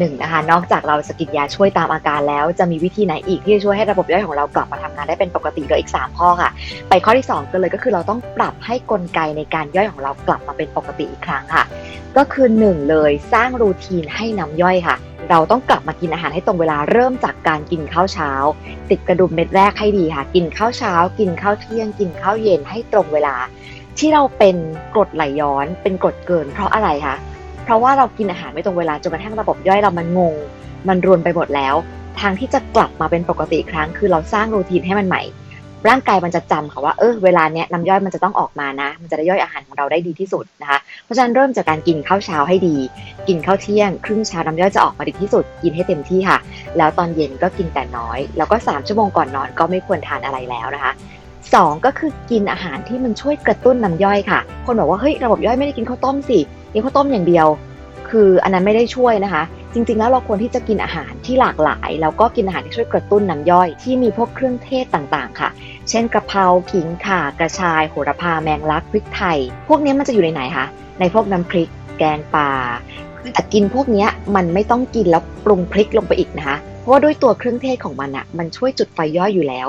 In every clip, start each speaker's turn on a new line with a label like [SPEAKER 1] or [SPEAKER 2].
[SPEAKER 1] หนึ่งนะคะ นอกจากเราจะกินยาช่วยตามอาการแล้ว จะมีวิธีไหนอีกที่จะช่วยให้ระบบย่อยของเรากลับมาทำงานได้เป็นปกติเหลืออีก 3 ข้อค่ะ ไปข้อที่ 2 กันเลยก็คือเราต้องปรับให้กลไกในการย่อยของเรากลับมาเป็นปกติอีกครั้งค่ะ ก็คือ 1 เลยสร้างรูทีนให้น้ำย่อยค่ะเราต้องกลับมากินอาหารให้ตรงเวลาเริ่มจากการกินข้าวเช้า ติดกระดุมเม็ดแรกให้ดีค่ะ กินข้าวเช้า กินข้าวเที่ยง กินข้าวเย็นให้ตรงเวลา ที่เราเป็นกรดไหลย้อนเป็นกรดเกินเพราะอะไรคะ ราะว่าเรากินอาหารไม่ตรงเวลาจนกระทั่งระบบย่อยเรามันงง มันรวนไปหมดแล้ว ทางที่จะกลับมาเป็นปกติครั้ง คือเราสร้างรูทีนให้มันใหม่ ร่างกายมันจะจำค่ะว่าเออเวลาเนี้ยน้ำย่อยมันจะต้องออกมานะ มันจะได้ย่อยอาหารของเราได้ดีที่สุดนะคะ เพราะฉะนั้นเริ่มจากการกินข้าวเช้าให้ดี กินข้าวเที่ยง ครึ่งเช้าน้ำย่อยจะออกมาดีที่สุด กินให้เต็มที่ค่ะ แล้วตอนเย็นก็กินแต่น้อย แล้วก็ 3 ชั่วโมงก่อนนอนก็ไม่ควรทานอะไรแล้วนะคะสองก็คือกินอาหารที่มันช่วยกระตุ้นน้ำย่อยค่ะ คนบอกว่าเฮ้ยระบบย่อยไม่ได้กินข้าวต้มสิ กินข้าวต้มอย่างเดียว คืออันนั้นไม่ได้ช่วยนะคะ จริง ๆ แล้วเราควรที่จะกินอาหารที่หลากหลาย แล้วก็กินอาหารที่ช่วยกระตุ้นน้ำย่อย ที่มีพวกเครื่องเทศต่างๆ ค่ะ เช่นกระเพราขิงข่ากระชายโหระพาแมงลักพริกไทย พวกนี้มันจะอยู่ในไหนคะในพวกน้ำพริก แกงป่าแต่กินพวกนี้มันไม่ต้องกินแล้วปรุงพริกลงไปอีกนะคะ เพราะว่าด้วยตัวเครื่องเทศของมันอะมันช่วยจุดไฟย่อยอยู่แล้ว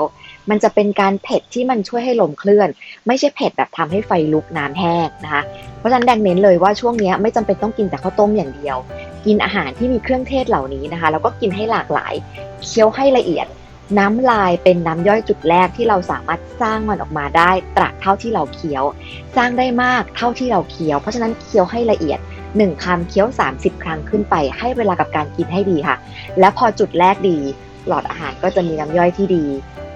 [SPEAKER 1] มันจะเป็นการเผ็ดที่มันช่วยให้ลมเคลื่อน ไม่ใช่เผ็ดแบบทำให้ไฟลุกน้ำแห้งนะคะ เพราะฉะนั้นแดงเน้นเลยว่าช่วงนี้ไม่จำเป็นต้องกินแต่ข้าวต้มอย่างเดียว กินอาหารที่มีเครื่องเทศเหล่านี้นะคะ แล้วก็กินให้หลากหลาย เคี้ยวให้ละเอียด น้ำลายเป็นน้ำย่อยจุดแรกที่เราสามารถสร้างมันออกมาได้ ตราเท่าที่เราเคี้ยว สร้างได้มากเท่าที่เราเคี้ยว เพราะฉะนั้นเคี้ยวให้ละเอียด1คำเคี้ยว 30 ครั้งขึ้นไป ให้เวลากับการกินให้ดีค่ะ และพอจุดแรกดี หลอดอาหารก็จะมีน้ำย่อยที่ดี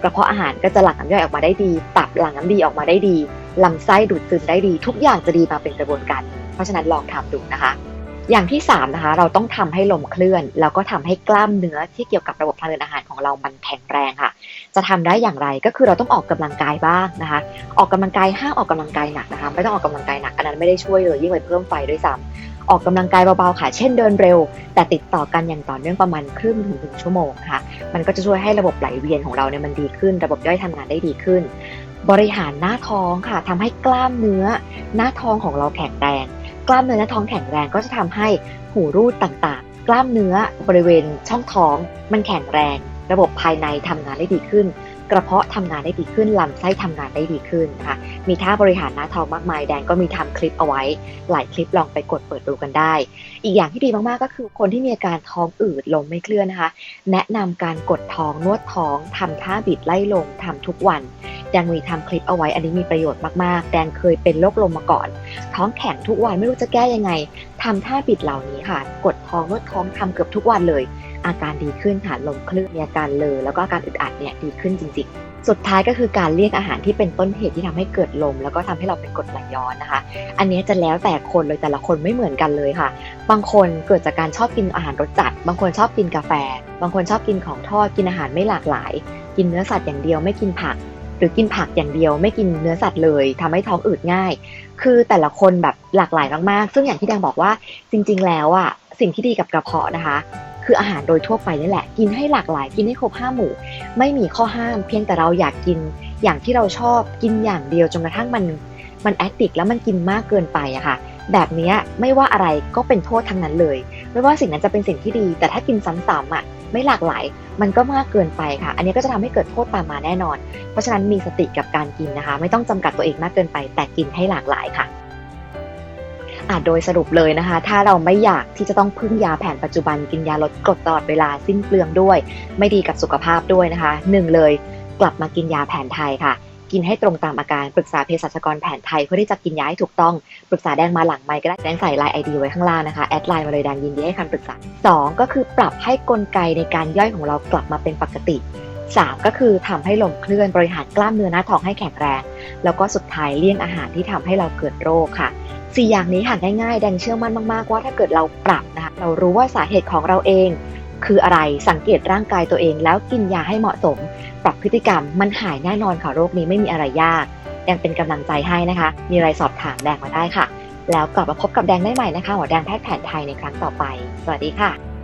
[SPEAKER 1] กระเพาะอาหารก็จะหลั่งน้ำย่อยออกมาได้ดี ตับหลั่งน้ำดีออกมาได้ดีลำไส้ดูดซึมได้ดี ทุกอย่างจะดีมาเป็นกระบวนการ เพราะฉะนั้นลองทำดูนะคะ อย่างที่3นะคะเราต้องทำให้ลมเคลื่อน แล้วก็ทำให้กล้ามเนื้อที่เกี่ยวกับระบบทางเดินอาหารของเรามันแข็งแรงค่ะ จะทำได้อย่างไรก็คือเราต้องออกกำลังกายบ้างนะคะ ออกกำลังกายห้ามออกกำลังกายหนักนะคะไม่ต้องออกกำลังกายหนักอันนั้นไม่ได้ช่วยเลยยิ่งไปเพิ่มไฟด้วยซ้ำออกกำลังกายเบาๆค่ะ เช่นเดินเร็ว แต่ติดต่อกันอย่างต่อเนื่องประมาณครึ่งถึงหนึ่งชั่วโมงนะคะมันก็จะช่วยให้ระบบไหลเวียนของเราเนี่ยมันดีขึ้น ระบบย่อยทำงานได้ดีขึ้น บริหารหน้าท้องค่ะทำให้กล้ามเนื้อ หน้าท้องของเราแข็งแรง กล้ามเนื้อหน้าท้องแข็งแรงก็จะทำให้หูรูดต่างๆ กล้ามเนื้อบริเวณช่องท้อง มันแข็งแรง ระบบภายในทำงานได้ดีขึ้น กระเพาะทำงานได้ดีขึ้นลำไส้ทำงานได้ดีขึ้นนะคะมีท่าบริหารหน้าท้องมากมายแดงก็มีทำคลิปเอาไว้ หลายคลิปลองไปกดเปิดดูกันได้ อีกอย่างที่ดีมากๆก็คือคนที่มีอาการท้องอืดลมไม่เคลื่อนนะคะ แนะนำการกดท้องนวดท้องทำท่าบิดไล่ลมทำทุกวันแดงมีทำคลิปเอาไว้อันนี้มีประโยชน์มากๆ แดงเคยเป็นโรคลมมาก่อน ท้องแข็งทุกวันไม่รู้จะแก้ยังไงทำท่าบิดเหล่านี้ค่ะ กดท้องนวดท้องทำเกือบทุกวันเลย อาการดีขึ้นค่ะลมคลื่นมีอาการเลอแล้วก็อาการอึดอัดเนี่ยดีขึ้นจริง ๆสุดท้ายก็คือการเลี่ยงอาหารที่เป็นต้นเหตุที่ทำให้เกิดลม แล้วก็ทำให้เราเป็นกรดไหลย้อนนะคะ อันนี้จะแล้วแต่คนเลยแต่ละคนไม่เหมือนกันเลยค่ะ บางคนเกิดจากการชอบกินอาหารรสจัด บางคนชอบกินกาแฟ บางคนชอบกินของทอดกินอาหารไม่หลากหลาย กินเนื้อสัตว์อย่างเดียวไม่กินผัก หรือกินผักอย่างเดียว ไม่กินเนื้อสัตว์เลยทำให้ท้องอืดง่าย คือแต่ละคนแบบหลากหลายมากๆ ซึ่งอย่างที่แดงบอกว่าจริง ๆ แล้วอะสิ่งที่ดีกับกระเพาะนะคะ คืออาหารโดยทั่วไปนี่แหละ กินให้หลากหลาย กินให้ครบห้าหมู่ ไม่มีข้อห้าม เพียงแต่เราอยากกินอย่างที่เราชอบกินอย่างเดียวจนกระทั่งมันมันแอดดิกแล้วมันกินมากเกินไปอะค่ะ แบบนี้ไม่ว่าอะไรก็เป็นโทษทั้งนั้นเลย ไม่ว่าสิ่งนั้นจะเป็นสิ่งที่ดี แต่ถ้ากินซ้ำๆอะ ไม่หลากหลาย มันก็มากเกินไปค่ะ อันนี้ก็จะทำให้เกิดโทษตามมาแน่นอน เพราะฉะนั้นมีสติกับการกินนะคะ ไม่ต้องจำกัดตัวเองมากเกินไป แต่กินให้หลากหลายค่ะอะโดยสรุปเลยนะคะ ถ้าเราไม่อยากที่จะต้องพึ่งยาแผนปัจจุบันกินยาลดกรดตลอดเวลาสิ้นเปลืองด้วย ไม่ดีกับสุขภาพด้วยนะคะหนึ่งเลย กลับมากินยาแผนไทยค่ะ กินให้ตรงตามอาการ ปรึกษาเภสัชกรแผนไทยเพื่อที่จะกินยาให้ถูกต้อง ปรึกษาแดงมาหลังไมค์ก็ได้แดงใส่ไลน์ไอดีไว้ข้างล่างนะคะ แอดไลน์มาเลยแดงยินดีให้คำปรึกษา 2 ก็คือปรับให้กลไกในการย่อยของเรากลับมาเป็นปกติ 3 ก็คือทำให้ลมเคลื่อนบริหารกล้ามเนื้อหน้าท้องให้แข็งแรง แล้วก็สุดท้ายเลี่ยงอาหารที่ทำให้เราเกิดโรคค่ะสี่อย่างนี้ค่ะง่ายๆ แดงเชื่อมั่นมากๆว่าถ้าเกิดเราปรับนะคะเรารู้ว่าสาเหตุของเราเอง คืออะไรสังเกตร่างกายตัวเอง แล้วกินยาให้เหมาะสม ปรับพฤติกรรมมันหายแน่นอนค่ะโรคนี้ไม่มีอะไรยาก ยังเป็นกำลังใจให้นะคะ มีอะไรสอบถามแดงมาได้ค่ะ แล้วกลับมาพบกับแดงได้ใหม่นะคะหมอแดงแพทย์แผนไทยในครั้งต่อไป สวัสดีค่ะ